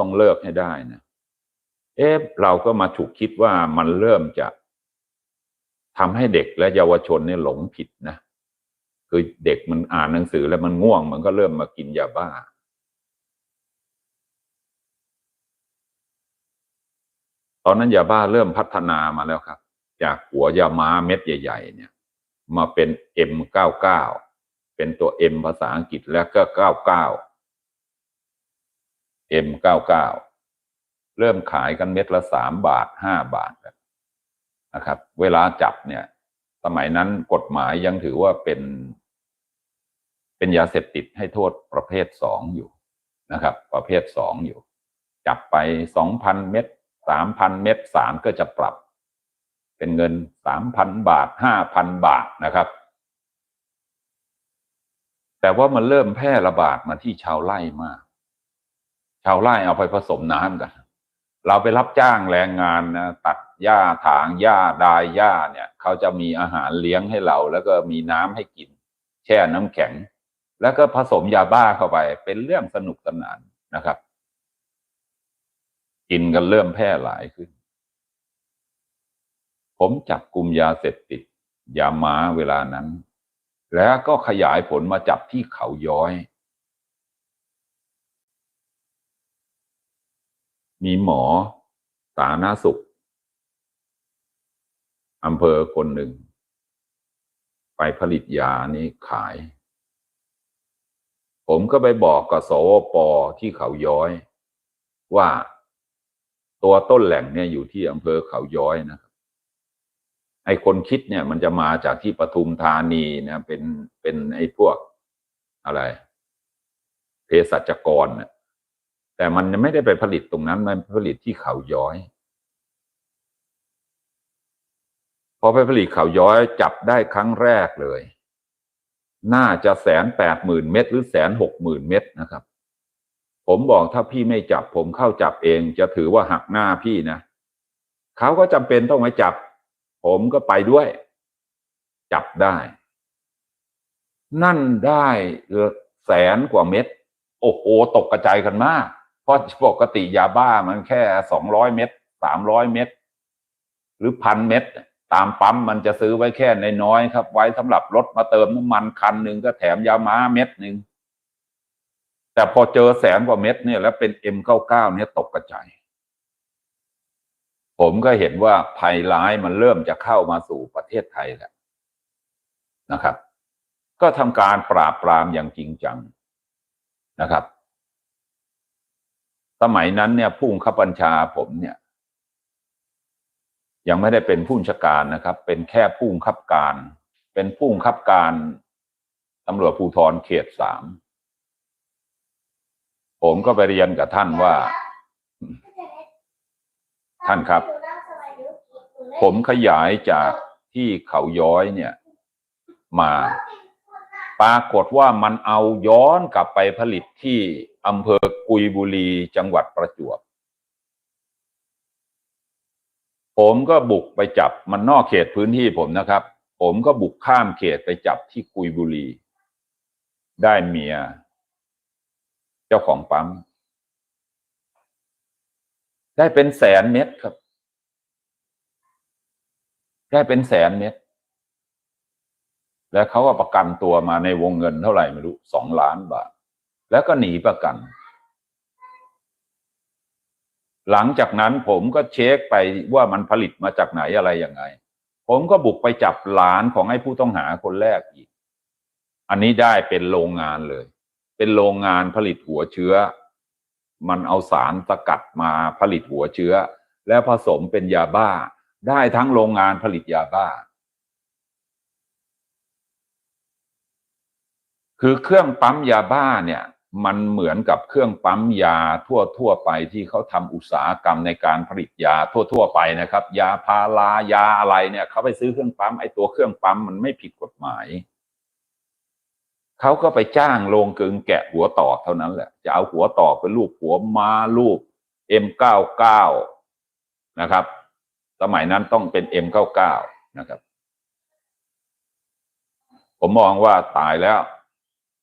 ต้องเลิกให้ได้นะเอ๊ะเราก็มาฉุกคิดว่ามันเริ่มจะทำให้เด็กและเยาวชนเนี่ยหลงผิดนะคือเด็กมันอ่านหนังสือแล้วมันง่วง มันก็เริ่มมากินยาบ้า ตอนนั้นยาบ้าเริ่มพัฒนามาแล้วครับ จากหัวยาม้าเม็ดใหญ่ ๆ เนี่ย มาเป็น M99 เป็นตัว M ภาษาอังกฤษแล้วก็ 99 M99 เริ่มขายกันเม็ดละสามบาทห้าบาทนะครับ เวลาจับเนี่ย สมัยนั้นกฎหมายยังถือว่าเป็น เป็นยาเสพติดให้โทษประเภทสองอยู่นะครับ ประเภทสองอยู่ จับไปสองพันเม็ดสามพันเม็ดสามก็จะปรับ เป็นเงินสามพันบาทห้าพันบาทนะครับ แต่ว่ามันเริ่มแพร่ระบาดมาที่ชาวไร่มาก ชาวไร่เอาไปผสมน้ำกันเราไปรับจ้างแรงงานนะตัดหญ้าถางหญ้าดายหญ้าเนี่ย เขาจะมีอาหารเลี้ยงให้เรา แล้วก็มีน้ำให้กิน แช่น้ำแข็ง แล้วก็ผสมยาบ้าเข้าไป เป็นเรื่องสนุกสนานนะครับ กินกันเริ่มแพร่หลายขึ้น ผมจับกลุ่มยาเสพติดยาม้าเวลานั้น แล้วก็ขยายผลมาจับที่เขาย้อย มีหมอสาธารณสุขอำเภอคนหนึ่ง ไปผลิตยานี้ขาย ผมก็ไปบอกกับสวปที่เขาย้อย ว่าตัวต้นแหล่งเนี่ยอยู่ที่อำเภอเขาย้อยนะครับ ไอ้คนคิดเนี่ยมันจะมาจากที่ปทุมธานีนะเป็นเป็นไอ้พวกอะไร เภสัชกรเนี่ย แต่มันไม่ได้ไปผลิตตรงนั้น มันผลิตที่เขาย้อยพอไปผลิตเขาย้อยจับได้ครั้งแรกเลย น่าจะแสนแปดหมื่นเม็ดหรือแสนหกหมื่นเม็ดนะครับ ผมบอกถ้าพี่ไม่จับ ผมเข้าจับเองจะถือว่าหักหน้าพี่นะเขาก็จำเป็นต้องมาจับ ผมก็ไปด้วย จับได้ นั่นได้แสนกว่าเม็ด โอ้โหตกกระจายกันมาก เพราะปกติยาบ้ามันแค่สองร้อยเม็ดสามร้อยเม็ดหรือพันเม็ดตามปั๊มมันจะซื้อไว้แค่ในน้อยครับ ไว้สำหรับรถมาเติมน้ำมันคันหนึ่งก็แถมยาม้าเม็ดหนึ่งแต่พอเจอแสนกว่าเม็ดเนี่ย แล้วเป็น M99 เนี่ยตกกระจายผมก็เห็นว่าภัยร้ายมันเริ่มจะเข้ามาสู่ประเทศไทยแล้วนะครับ ก็ทำการปราบปรามอย่างจริงจังนะครับ สมัยนั้นเนี่ยผู้ขับบัญชาผมเนี่ย ยังไม่ได้เป็นผู้ชการนะครับ เป็นแค่ผู้ขับการ เป็นผู้ขับการตำรวจภูธรเขตสามผมก็ไปเรียนกับท่านว่า ท่านครับ ผมขยายจากที่เขาย้อยเนี่ย มาปรากฏว่ามันเอาย้อนกลับไปผลิตที่อำเภอ กุยบุรีจังหวัดประจวบ ผมก็บุกไปจับมันนอกเขตพื้นที่ผมนะครับ ผมก็บุกข้ามเขตไปจับที่กุยบุรี ได้เมีย เจ้าของปั๊ม ได้เป็นแสนเม็ดครับ ได้เป็นแสนเม็ดแล้วเขาก็ประกันตัวมาในวงเงินเท่าไหร่ไม่รู้สองล้านบาท แล้วก็หนีประกัน หลังจากนั้นผมก็เช็คไปว่ามันผลิตมาจากไหนอะไรยังไง ผมก็บุกไปจับหลานของไอ้ผู้ต้องหาคนแรกอีก อันนี้ได้เป็นโรงงานเลย เป็นโรงงานผลิตหัวเชื้อ มันเอาสารสกัดมาผลิตหัวเชื้อ แล้วผสมเป็นยาบ้า ได้ทั้งโรงงานผลิตยาบ้า คือเครื่องปั๊มยาบ้าเนี่ย มันเหมือนกับเครื่องปั๊มยาทั่วทั่วไปที่เขาทำอุตสาหกรรมในการผลิตยาทั่วทั่วไปนะครับ ยาพารายาอะไรเนี่ยเขาไปซื้อเครื่องปั๊มไอ้ตัวเครื่องปั๊มมันไม่ผิดกฎหมายเขาก็ไปจ้างโรงกึงแกะหัวตอกเท่านั้นแหละ จะเอาหัวตอกเป็นรูปหัวม้ารูป M99 นะครับ สมัยนั้นต้องเป็น M99 นะครับ ผมมองว่าตายแล้ว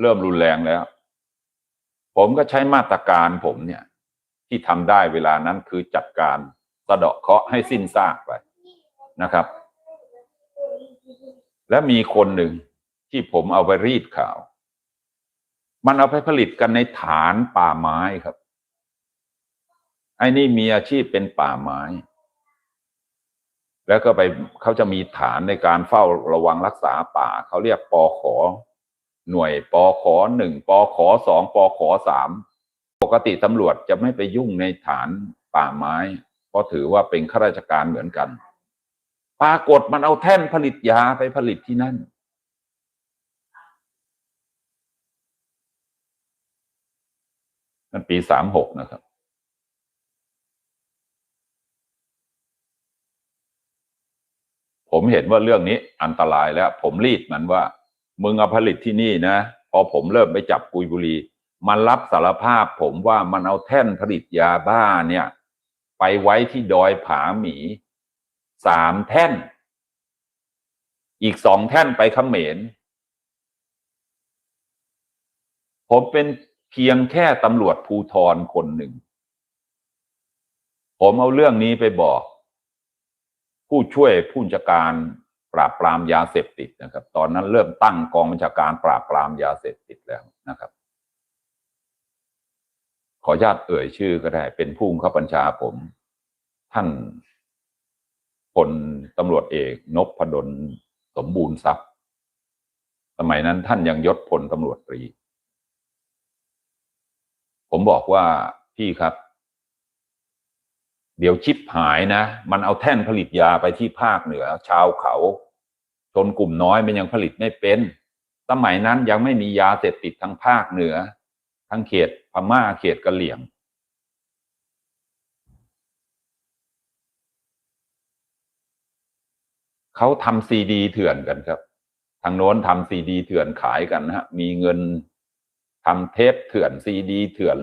เริ่มรุนแรงแล้ว ผมก็ใช้มาตรการผมเนี่ย ที่ทำได้เวลานั้นคือจัดการสะเดาะเคาะให้สิ้นซากไปนะครับ และมีคนหนึ่งที่ผมเอาไปรีดข่าว มันเอาไปผลิตกันในฐานป่าไม้ครับ ไอ้นี่มีอาชีพเป็นป่าไม้ แล้วก็ไปเขาจะมีฐานในการเฝ้าระวังรักษาป่า เขาเรียกปอขอ หน่วยปอขอหนึ่งปอขอสองปอขอสามปกติตำรวจจะไม่ไปยุ่งในฐานป่าไม้ เพราะถือว่าเป็นข้าราชการเหมือนกัน ปรากฏมันเอาแท่นผลิตยาไปผลิตที่นั่นมันปีสามหกนะครับผมเห็นว่าเรื่องนี้อันตรายแล้ว ผมรีดมันว่า มึงเอาผลิตที่นี่นะ พอผมเริ่มไปจับกุยบุรี มันรับสารภาพผมว่ามันเอาแท่นผลิตยาบ้าเนี่ย ไปไว้ที่ดอยผาหมีสามแท่น อีกสองแท่นไปเขมรผมเป็นเพียงแค่ตำรวจภูทรคนหนึ่ง ผมเอาเรื่องนี้ไปบอก ผู้ช่วยผู้จัดการ ราบปรามยาเสพติดนะครับ ตอนนั้นเริ่มตั้งกองบัญชาการปราบปรามยาเสพติดแล้วนะครับ ขออนุญาตเอ่ยชื่อก็ได้ เป็นผู้บังคับบัญชาผม ท่านพลตำรวจเอกนพดลสมบูรณ์ทรัพย์ สมัยนั้นท่านยังยศพลตำรวจตรี ผมบอกว่าพี่ครับเดี๋ยวชิปหายนะ มันเอาแท่นผลิตยาไปที่ภาคเหนือ ชาวเขา นกลุ่มน้อยมันยังผลิตไม่เป็น สมัยนั้นยังไม่มียาเสพติดทั้งภาคเหนือ ทั้งเขตพม่าเขตกะเหลี่ยง เขาทำซีดีเถื่อนกันครับ ทางโน้นทำซีดีเถื่อนขายกันนะฮะ มีเงินทำเทปเถื่อนซีดีเถื่อน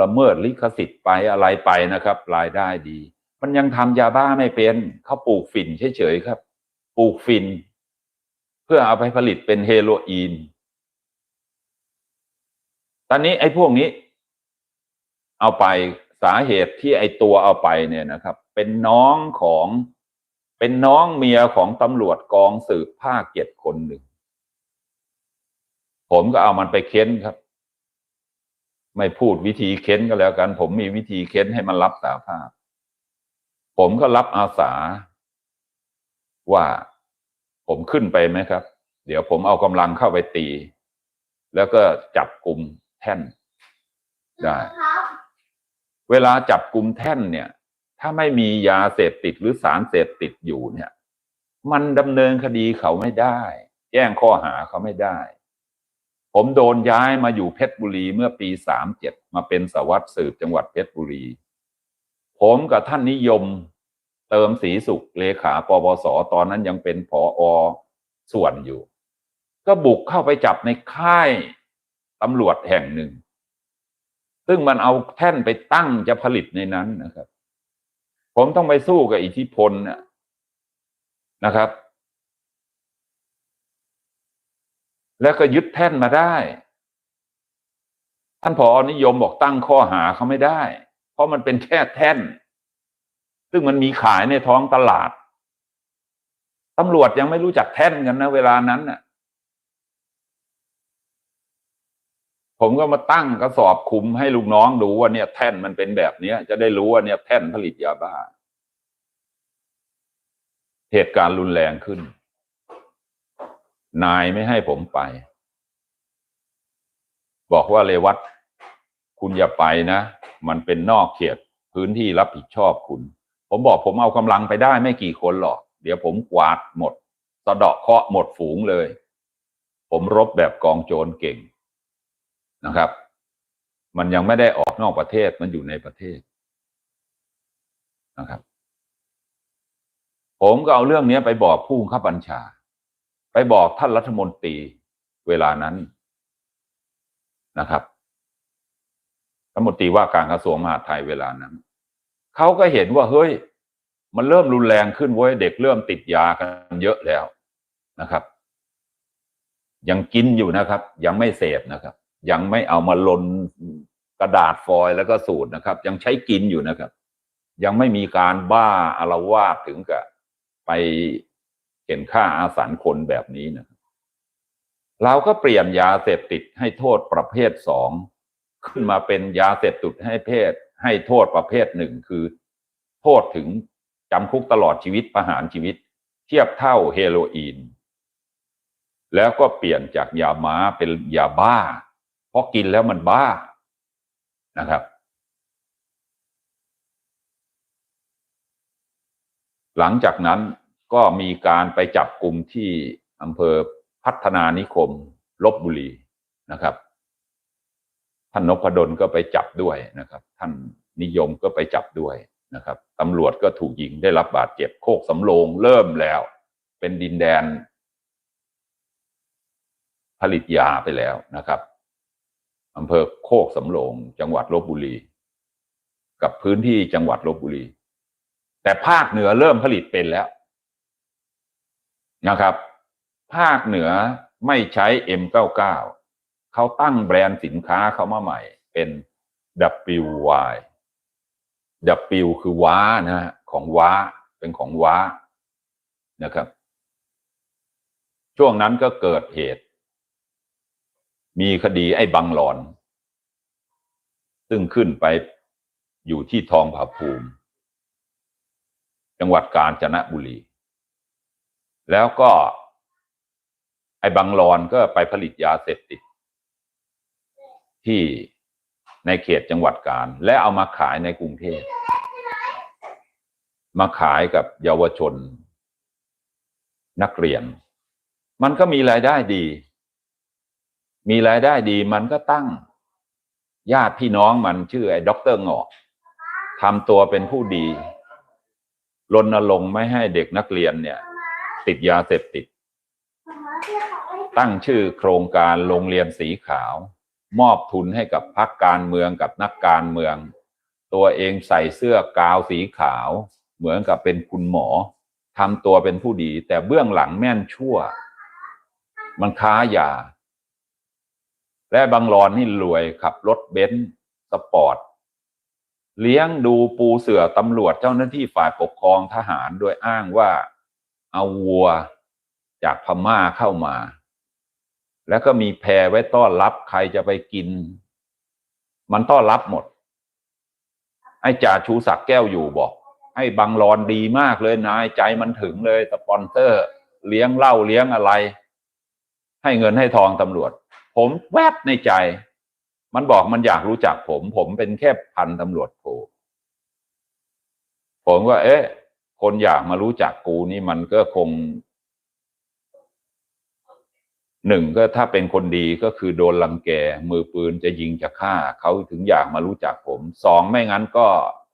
ละเมิดลิขสิทธิ์ไปอะไรไปนะครับ รายได้ดี มันยังทำยาบ้าไม่เป็น เขาปลูกฝิ่นเฉยๆครับ ปลูกฝิ่น เพื่อเอาไปผลิตเป็นเฮโรอีน ตอนนี้ไอ้พวกนี้ เอาไปสาเหตุที่ไอ้ตัวเอาไปเนี่ยนะครับ เป็นน้องของเป็นน้องเมียของตำรวจกองสืบภาคเจ็ดคนหนึ่ง ผมก็เอามันไปเค้นครับ ไม่พูดวิธีเค้นก็แล้วกัน ผมมีวิธีเค้นให้มันรับสาภาพ ผมก็รับอาสาว่า ผมขึ้นไปไหมครับ เดี๋ยวผมเอากำลังเข้าไปตี แล้วก็จับกลุ่มแท่นได้เวลาจับกลุ่มแท่นเนี่ย ถ้าไม่มียาเสพติดหรือสารเสพติดอยู่เนี่ย มันดำเนินคดีเขาไม่ได้ แจ้งข้อหาเขาไม่ได้ ผมโดนย้ายมาอยู่เพชรบุรีเมื่อปีสามเจ็ดมาเป็นสารวัสดสืบจังหวัดเพชรบุรี ผมกับท่านนิยม เติมสีสุขเลขาปปสตอนนั้นยังเป็นผออส่วนอยู่ ก็บุกเข้าไปจับในค่ายตำรวจแห่งหนึ่ง ซึ่งมันเอาแท่นไปตั้งจะผลิตในนั้นนะครับ ผมต้องไปสู้กับอิทธิพลนะนะครับ แล้วก็ยึดแท่นมาได้ ท่านผอนิยมบอกตั้งข้อหาเขาไม่ได้ เพราะมันเป็นแค่แท่น ซึ่งมันมีขายในท้องตลาดตำรวจยังไม่รู้จักแท่นกันนะเวลานั้นน่ะ ผมก็มาตั้งกระสอบคุมให้ลูกน้องดูว่าเนี่ยแท่นมันเป็นแบบเนี้ยจะได้รู้ว่าเนี่ยแท่นผลิตยาบ้า เหตุการณ์รุนแรงขึ้น นายไม่ให้ผมไป บอกว่าเลวัตคุณอย่าไปนะ มันเป็นนอกเขตพื้นที่รับผิดชอบคุณ ผมบอกผมเอากำลังไปได้ไม่กี่คนหรอก เดี๋ยวผมกวาดหมดสะเดาะเคราะห์หมดฝูงเลย ผมรบแบบกองโจรเก่งนะครับ มันยังไม่ได้ออกนอกประเทศมันอยู่ในประเทศนะครับ ผมก็เอาเรื่องนี้ไปบอกผู้บังคับบัญชา ไปบอกท่านรัฐมนตรีเวลานั้นนะครับรัฐมนตรีว่าการกระทรวงมหาดไทยเวลานั้น เขาก็เห็นว่าเฮ้ย มันเริ่มรุนแรงขึ้นเว้ยเด็กเริ่มติดยากันเยอะแล้วนะครับ ยังกินอยู่นะครับ ยังไม่เสพนะครับ ยังไม่เอามาลนกระดาษฟอยล์แล้วก็สูตรนะครับ ยังใช้กินอยู่นะครับ ยังไม่มีการบ้าอารวาสถึงกับไปเห็นค่าอาสันคนแบบนี้นะครับเราก็เปลี่ยนยาเสพติดให้โทษประเภทสองขึ้นมาเป็นยาเสพติดให้เพศ ให้โทษประเภทหนึ่งคือ โทษถึงจำคุกตลอดชีวิตประหารชีวิต เทียบเท่าเฮโรอีน แล้วก็เปลี่ยนจากยาม้าเป็นยาบ้า เพราะกินแล้วมันบ้านะครับ หลังจากนั้นก็มีการไปจับกลุ่มที่อำเภอพัฒนานิคมลบบุรีนะครับ ท่านนพดลก็ไปจับด้วยนะครับ ท่านนิยมก็ไปจับด้วยนะครับตำรวจก็ถูกยิงได้รับบาดเจ็บโคกสำโรงเริ่มแล้ว เป็นดินแดน ผลิตยาไปแล้วนะครับอำเภอโคกสำโรงจังหวัดลบบุรี กับพื้นที่จังหวัดลบบุรี แต่ภาคเหนือเริ่มผลิตเป็นแล้วนะครับ ภาคเหนือไม่ใช้ M99 เขาตั้งแบรนด์สินค้าเขามาใหม่เป็น WY W คือว้านะฮะของว้าเป็นของว้านะครับ ช่วงนั้นก็เกิดเหตุ มีคดีไอ้บังหลอน ซึ่งขึ้นไปอยู่ที่ทองผาภูมิ จังหวัดกาญจนบุรี แล้วก็ไอ้บังหลอนก็ไปผลิตยาเสพติด ที่ในเขตจังหวัดกาญและเอามาขายในกรุงเทพมาขายกับเยาวชน นักเรียน มันก็มีรายได้ดี มีรายได้ดีมันก็ตั้ง ญาติพี่น้องมันชื่อไอ้ด็อกเตอร์งอกทำตัวเป็นผู้ดีรณรงค์ไม่ให้เด็กนักเรียนเนี่ย ติดยาเสพติด ตั้งชื่อโครงการโรงเรียนสีขาว มอบทุนให้กับพรรคการเมืองกับนักการเมือง ตัวเองใส่เสื้อกาวสีขาว เหมือนกับเป็นคุณหมอทำตัวเป็นผู้ดี แต่เบื้องหลังแม่นชั่ว มันค้ายา และบางรอนนี่รวยขับรถเบนซ์สปอร์ตเลี้ยงดูปูเสือตำรวจเจ้าหน้าที่ฝ่ายปกครองทหารโดยอ้างว่าเอาวัวจากพม่าเข้ามา แล้วก็มีแพรไว้ต้อนรับใครจะไปกิน มันต้อนรับหมด ไอ้จ่าชูศักดิ์แก้วอยู่บอก ไอ้บังรอนดีมากเลยนายใจมันถึงเลยสปอนเซอร์ เลี้ยงเหล้าเลี้ยงอะไร ให้เงินให้ทองตำรวจ ผมแวบในใจ มันบอกมันอยากรู้จักผม ผมเป็นแค่พันตำรวจโทผมก็เอ๊ะ คนอยากมารู้จักกูนี่มันก็คง หนึ่งก็ถ้าเป็นคนดีก็คือโดนลังแก มือปืนจะยิงจะฆ่า เขาถึงอยากมารู้จักผมสองไม่งั้นก็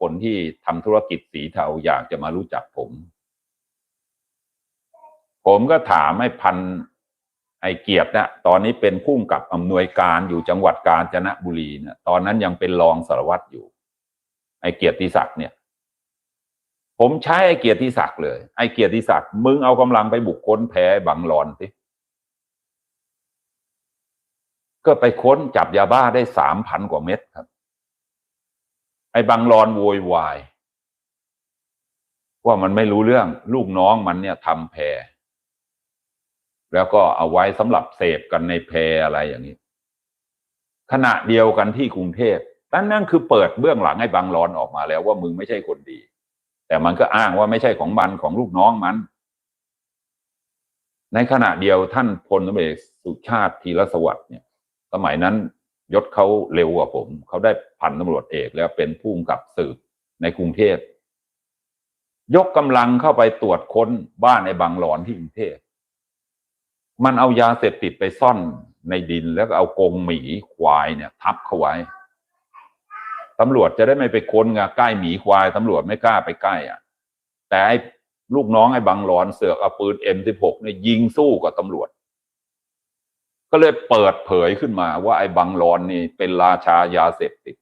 คนที่ทำธุรกิจสีเทาอยากจะมารู้จักผม ผมก็ถามให้พันไอเกียรตินะตอนนี้เป็นผู้กำกับอำนวยการอยู่จังหวัดกาญจนบุรีนะตอนนั้นยังเป็นรองสารวัตรอยู่ ไอเกียรติศักดิ์เนี่ย ผมใช้ไอเกียรติศักดิ์เลย ไอเกียรติศักดิ์มึงเอากำลังไปบุกค้นแพ้บังหลอนสิ ก็ไปค้นจับยาบ้าได้สามพันกว่าเม็ดครับ ไอ้บังรอนโวยวาย ว่ามันไม่รู้เรื่องลูกน้องมันเนี่ยทำแพร แล้วก็เอาไว้สำหรับเสพกันในแพรอะไรอย่างนี้ ขณะเดียวกันที่กรุงเทพนั่นนั่นคือเปิดเบื้องหลังให้บังรอนออกมาแล้วว่ามึงไม่ใช่คนดี แต่มันก็อ้างว่าไม่ใช่ของมันของลูกน้องมัน ในขณะเดียวท่านพลตำรวจเอกสุชาติธีรสวัสดิ์เนี่ย สมัยนั้นยศเขาเร็วกว่าผม เขาได้พันตำรวจเอกแล้วเป็นผู้กำกับสืบในกรุงเทพ ยกกำลังเข้าไปตรวจค้นบ้านในบางหลอนที่กรุงเทพ มันเอายาเสพติดไปซ่อนในดินแล้วก็เอากงหมีควายเนี่ยทับเข้าไว้ตำรวจจะได้ไม่ไปค้นไงใกล้หมีควายตำรวจไม่กล้าไปใกล้อะ แต่ไอ้ลูกน้องไอ้บางหลอนเสือกเอาปืน M16 เนี่ยยิงสู้กับตำรวจ ก็เลยเปิดเผยขึ้นมาว่าไอ้บังรอนนี่เป็นราชายาเสพติด